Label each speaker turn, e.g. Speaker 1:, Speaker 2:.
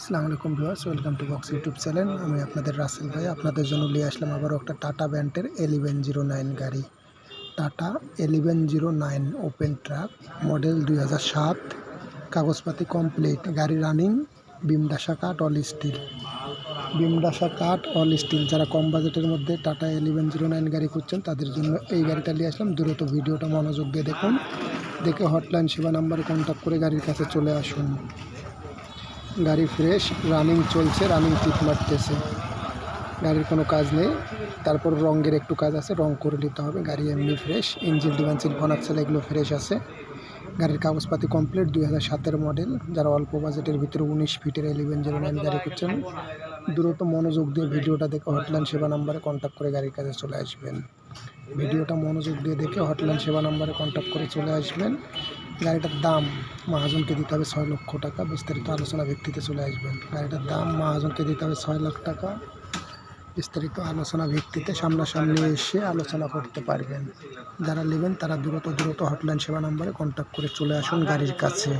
Speaker 1: আসসালামু আলাইকুম viewers, welcome to box YouTube channel. আমি আপনাদের রাসেল ভাই। আপনাদের জন্য নিয়ে আসলাম আবারও একটা টাটা ব্যান্ডের এলিভেন জিরো নাইন গাড়ি। Tata eleven zero nine open truck, model দুই হাজার সাত, কাগজপাতি কমপ্লিট, গাড়ি রানিং বিমডাসা কাঠ, অল স্টিল। বিমডাসা কাঠ, অল স্টিল। যারা কম বাজেটের মধ্যে টাটা এলিভেন জিরো নাইন গাড়ি খুঁজছেন, তাদের জন্য এই গাড়িটা নিয়ে আসলাম। দ্রুত ভিডিওটা মনোযোগ দিয়ে দেখুন। দেখে হটলাইন সেবা নাম্বারে কন্ট্যাক্ট করে গাড়ির কাছে চলে আসুন। গাড়ি ফ্রেশ রানিং চলছে রানিং টিপ মারতেছে। গাড়ির কোনো কাজ নেই। তারপর রঙের একটু কাজ আছে, রং করে নিতে হবে। গাড়ি এমনি ফ্রেশ ইঞ্জিন ডিভান্সিল ফনাক্সেল এগুলো ফ্রেশ আছে। গাড়ির কাগজপাতি কমপ্লিট দুই হাজার সাতের মডেল যারা অল্প বাজেটের ভিতরে উনিশ ফিটের এলিভেন জিরো নাইন গাড়ি করছেন দ্রুত মনোযোগ দিয়ে ভিডিওটা দেখে হটলাইন সেবা নাম্বারে কন্ট্যাক্ট করে গাড়ির কাছে চলে আসবেন। ভিডিওটা মনোযোগ দিয়ে দেখে হটলাইন সেবা নাম্বারে কন্ট্যাক্ট করে চলে আসবেন। গাড়িটার দাম মহাজনকে দিতে হবে ছয় লক্ষ টাকা। বিস্তারিত আলোচনা ভিত্তিতে চলে আসবেন। গাড়িটার দাম মহাজনকে দিতে হবে ছয় লাখ টাকা। বিস্তারিত আলোচনা ভিত্তিতে সামনাসামনি এসে আলোচনা করতে পারবেন। যারা নেবেন তারা দ্রুত দ্রুত হটলাইন সেবা নাম্বারে কন্ট্যাক্ট করে চলে আসুন গাড়ির কাছে।